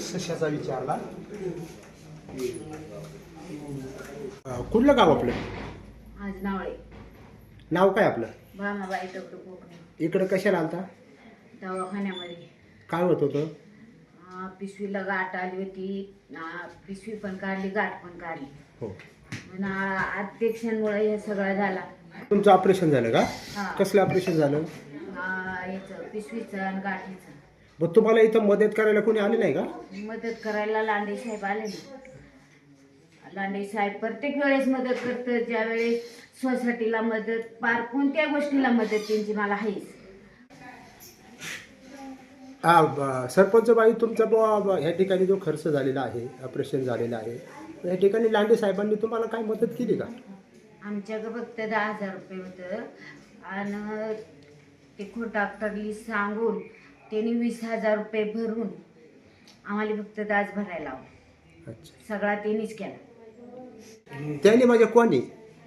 सशाचा विचारला कुठलं गाव आपलं? आज नावळे नाव काय आपलं? भामाबाई दगडू कोकणे इकडं कशाला आलता? दवाखान्यामध्ये. काय होत होतं? अं, पिशवीला गाठ आली होती. अं, पिशवी पण काढली गाठ पण काढली. हो. अध्यक्षांमुळे हे सगळं झाला. तुमचं ऑपरेशन झालं का? हा. कसलं ऑपरेशन झालं? याचं पिशवीचं आणि गाठीचं. मग तुम्हाला इथं मदत करायला कोणी आले नाही का? मदत करायला लांडे साहेब आले ना लांडे साहेब प्रत्येक वेळेस मदत करतात ज्या वेळेस सोसायटीला मदत पार कोणत्या गोष्टीला मदत त्यांची मला आहेच हा ब- सरपंच बाई तुमचा बुवा ह्या ठिकाणी जो खर्च झालेला आहे ऑपरेशन झालेला आहे या ठिकाणी लांडे साहेबांनी तुम्हाला काय मदत केली का? आमच्याकडं फक्त दहा हजार रुपये होतं. आणि ते खोट डॉक्टरली सांगून त्यांनी वीस हजार रुपये भरून आम्हाला फक्त दाज भरायला लावला. अच्छा. सगळा त्यांनीच केला. त्याने माझ्या कोणी?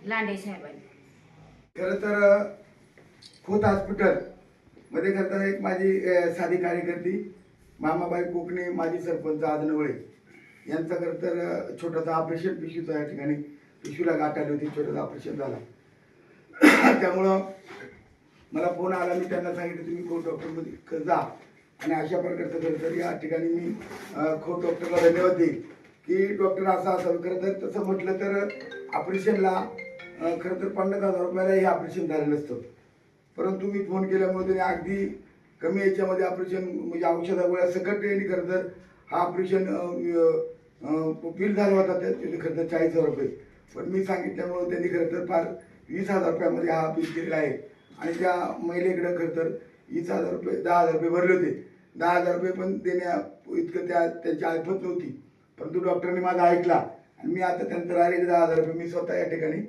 लांडे साहेबांनी. खरं तर खोत हॉस्पिटलमध्ये खरं तर एक माझी अ, साधी कार्यकर्ती मामाबाई कोकणे माजी सरपंच आदनवळे. यांचा खरं तर छोटासा ऑपरेशन पिशवीचं या ठिकाणी पिशवीला गाठ आली होती छोटंसं ऑपरेशन झाला. त्यामुळं मला फोन आला मी त्यांना सांगितलं तुम्ही खो डॉक्टरमध्ये जा. आणि अशा प्रकारचं खरं तर या ठिकाणी मी खो खोट डॉक्टरला धन्यवाद देईल की डॉक्टर असं असावं खरं तर तसं म्हटलं तर ऑपरेशनला खरं तर पन्नास हजार रुपयाला हे ऑपरेशन झालेलं असतं परंतु मी फोन केल्यामुळे त्याने अगदी कमी याच्यामध्ये ऑपरेशन म्हणजे औषधा गोळ्या सकट यांनी खरं तर हा ऑपरेशन बिल झाला होता त्याने खरं तर चाळीस हजार रुपये. पण मी सांगितल्यामुळं त्यांनी खरं तर फार वीस हजार रुपयामध्ये हा बिल केलेला आहे. आणि त्या महिलेकडं खरं तर वीस हजार रुपये दहा हजार रुपये भरले होते. दहा हजार रुपये पण देण्या इतकं त्या त्यांची ऐपत नव्हती. परंतु डॉक्टरने माझा ऐकला. आणि मी आता त्यांचं राहिलेले दहा हजार रुपये मी स्वतः या ठिकाणी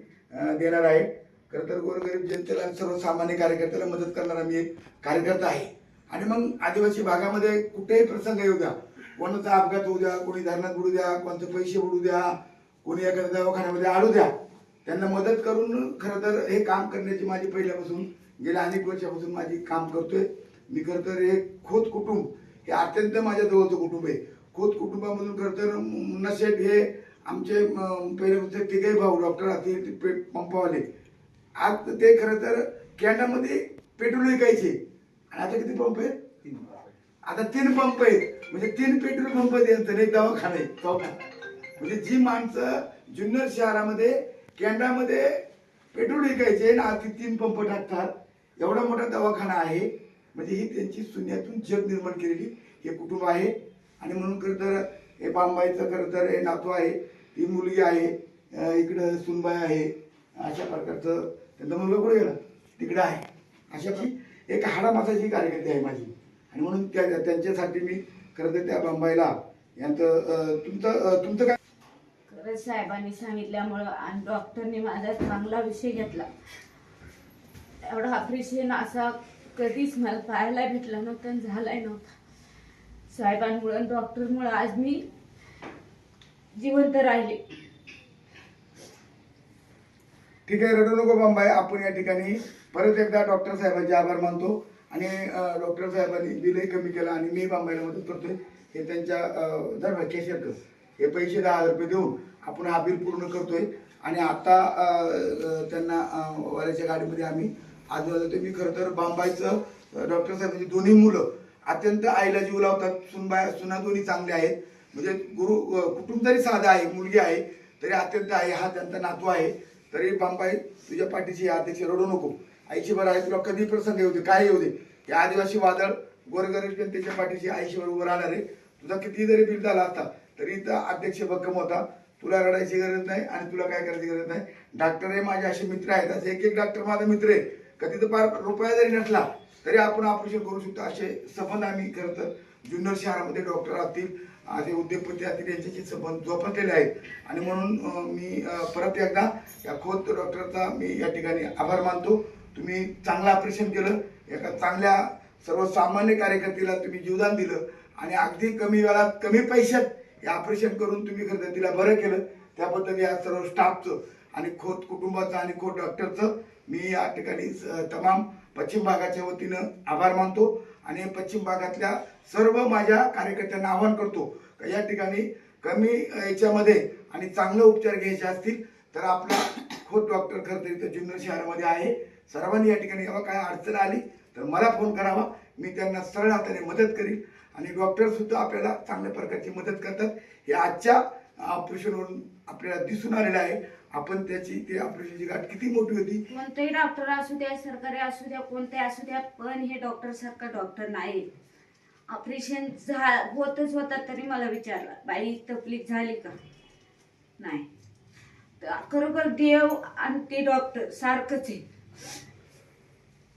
देणार आहे. खरं तर गोरगरीब जनतेला सर्वसामान्य कार्यकर्त्याला मदत करणारा मी एक कार्यकर्ता आहे. आणि मग आदिवासी भागामध्ये कुठेही प्रसंग येऊ द्या. कोणाचा अपघात होऊ द्या कोणी धरणात बुडू द्या कोणते पैसे बुडू द्या कोणी एखाद्या दवाखान्यामध्ये आडू द्या. त्यांना मदत करून खरं तर हे काम करण्याची माझी पहिल्यापासून गेल्या अनेक वर्षापासून माझी काम करतोय. मी खरं तर हे खोत कुटुंब हे अत्यंत माझ्या जवळचं कुटुंब आहे. खोत कुटुंबामधून खरं तर नशेट हे आमचे पहिल्यापासून पहिले म्हणजे तिघे भाऊ डॉक्टर असतील ते आज ते खरं तर कॅन्डामध्ये पेट्रोल विकायचे. आणि आता किती पंप आहे आता तीन पंप आहेत. म्हणजे तीन पेट्रोल पंप आहेत तर एक दवाखाना आहे. दवाखाना म्हणजे जी माणसं जुन्नर शहरामध्ये कॅन्डामध्ये पेट्रोल विकायचे आणि आधी तीन पंप टाकतात एवढा मोठा दवाखाना आहे. म्हणजे ही त्यांची शून्यातून जग निर्माण केलेली हे कुटुंब आहे. आणि म्हणून खरं तर हे बांबाईचं खरं तर हे नातू आहे. ही मुलगी आहे. इकडं सुनबाई आहे. अशा प्रकारचं त्यांचा मुलगा कुठे गेला? तिकडं आहे. अशाची एक हाडामासाची कार्यकर्ती आहे माझी. आणि म्हणून त्या त्यांच्यासाठी मी खरं तर त्या बांबाईला. यांचं तुमचं तुमचं काय? खरंच साहेबांनी सांगितल्यामुळं आणि डॉक्टरने माझा चांगला विषय घेतला. एवढा ऑपरेशन असा कधीच मला पाहायला भेटला नव्हता आणि झालाय नव्हता. साहेबांमुळं आणि डॉक्टरमुळं आज मी जिवंत राहिले. ठीक आहे रडू नको बांबाई. आपण या ठिकाणी परत एकदा डॉक्टर साहेबांचे आभार मानतो. आणि डॉक्टर साहेबांनी बिलही कमी केलं आणि मी बांबायला मदत करतोय. हे त्यांच्या अं, धर हे पैसे दहा हजार रुपये देऊन आपण हा बिल पूर्ण करतोय. आणि आता त्यांना वाऱ्याच्या गाडीमध्ये आम्ही आजूबाजू मी खरं तर बांबाईचं डॉक्टर साहेबांची म्हणजे दोन्ही मुलं अत्यंत आईला जीव लावतात. सुनबाय सुना दोन्ही चांगले आहेत. म्हणजे गुरु कुटुंब जरी साधा आहे मुलगी आहे तरी अत्यंत आहे. हा त्यांचा नातू आहे. तरी बांबाई तुझ्या पाठीशी या अध्यक्ष रडू नको. आईशीवर आहे तुला कधी प्रसंग येऊ दे काय येऊ दे. या आदिवासी वादळ गोरगरीब जनतेच्या पाठीशी आईशीवर उभं राहणार आहे. तुझा किती जरी बिल झाला असता तरी इथं अध्यक्ष भक्कम होता. तुला रडायची गरज नाही आणि तुला काय करायची गरज नाही. डॉक्टर हे माझे असे मित्र आहेत. असे एक एक डॉक्टर माझा मित्र आहे. कधी तर फार रुपया जरी नसला तरी आपण ऑपरेशन करू शकतो. असे संबंध आम्ही खरं तर जुन्नर शहरामध्ये डॉक्टर असतील असे उद्योगपती असतील यांच्याशी संबंध जोपासलेले आहेत. आणि म्हणून मी परत एकदा या खोत डॉक्टरचा मी या ठिकाणी आभार मानतो. तुम्ही चांगलं ऑपरेशन केलं एका चांगल्या सर्वसामान्य कार्यकर्त्याला तुम्ही जीवदान दिलं आणि अगदी कमी वेळात कमी पैशात हे ऑपरेशन करून तुम्ही खरं तिला बरं केलं. त्याबद्दल या सर्व स्टाफचं आणि खोत कुटुंबाचं आणि खोत डॉक्टरचं मी या ठिकाणी स- तमाम पश्चिम भागाच्या वतीनं आभार मानतो आणि पश्चिम भागातल्या सर्व माझ्या कार्यकर्त्यांना आवाहन करतो या ठिकाणी कमी याच्यामध्ये आणि चांगले उपचार घ्यायचे असतील तर आपला खोत डॉक्टर खरं तर इथं जुन्नर शहरामध्ये आहे. सर्वांनी या ठिकाणी जेव्हा काय अडचण आली तर मला फोन करावा. मी त्यांना सरळ हाताने मदत करीन. आणि डॉक्टरसुद्धा आपल्याला चांगल्या प्रकारची मदत करतात. हे आजच्या ऑपरेशनवरून आपल्याला दिसून आलेलं आहे. आपण त्याची ते ऑपरेशनची गाठ किती मोठी होती? कोणतेही डॉक्टर असू द्या सरकारी असू द्या कोणते असू द्या पण हे डॉक्टर सारखा डॉक्टर नाही. ऑपरेशन झा होतच होता तरी मला विचारलं बाई तकलीफ झाली का? नाही. तर खरोखर देव आणि ते डॉक्टर सारखंच आहे.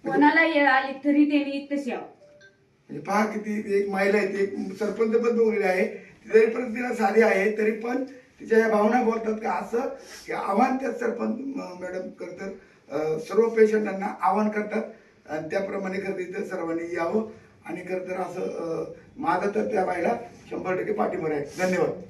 कोणाला येळ आली तरी त्यांनी इथंच यावं. म्हणजे पहा किती एक महिला आहे ती एक सरपंच पण बोललेली आहे. जरी पण तिला साधी आहे तरी पण तिच्या या भावना बोलतात का असं की आव्हान त्या सरपंच म- मॅडम करतात. अं, सर्व पेशंटांना आव्हान करतात. आणि त्याप्रमाणे खरं तर इथं सर्वांनी यावं. आणि खरं तर असं अं, माझं तर त्या बाईला शंभर टक्के पाठिंबा आहे. धन्यवाद.